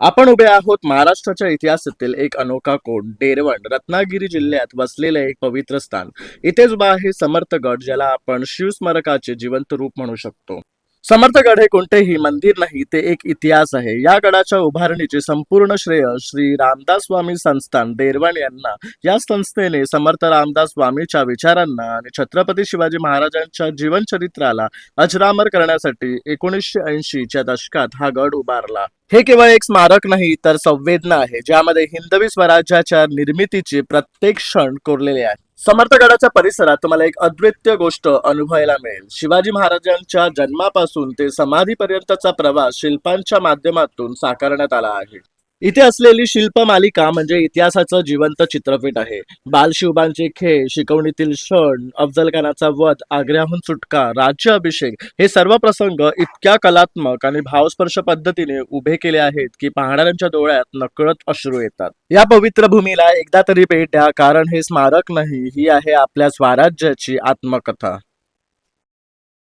आपण उभे आहोत महाराष्ट्राच्या इतिहासातील एक अनोखा कोट डेरवण रत्नागिरी जिल्ह्यात वसलेले एक पवित्र स्थान. इथेच उभा आहे समर्थगड ज्याला आपण शिवस्मारकाचे जिवंत रूप म्हणू शकतो. समर्थगड हे कोणतेही मंदिर नाही ते एक इतिहास आहे. या गडाच्या उभारणीचे संपूर्ण श्रेय श्री रामदास स्वामी संस्थान डेरवण यांना. या संस्थेने समर्थ रामदास स्वामीच्या विचारांना आणि छत्रपती शिवाजी महाराजांच्या जीवनचरित्राला अजरामर करण्यासाठी एकोणीसशे ऐंशीच्या दशकात हा गड उभारला. हे केवळ एक स्मारक नाही तर संवेदना आहे ज्यामध्ये हिंदवी स्वराज्याच्या निर्मितीचे प्रत्येक क्षण कोरलेले आहे समर्थगडाच्या परिसरात तुम्हाला एक अद्वितीय गोष्ट अनुभवायला मिळेल. शिवाजी महाराजांच्या जन्मापासून ते समाधीपर्यंतचा प्रवास शिल्पांच्या माध्यमातून साकारण्यात आला आहे. इथे असलेली शिल्प मालिका म्हणजे इतिहासाचं जिवंत चित्रपट आहे. बालशिवबांचे खेळ शिकवणीतील क्षण अफजल खानाचा वध आग्र्याहून सुटका राज्य अभिषेक हे सर्व प्रसंग इतक्या कलात्मक आणि भावस्पर्श पद्धतीने उभे केले आहेत की पाहणाऱ्यांच्या डोळ्यात नकळत अश्रू येतात. या पवित्र भूमीला एकदा तरी भेट द्या कारण हे स्मारक नाही ही आहे आपल्या स्वराज्याची आत्मकथा.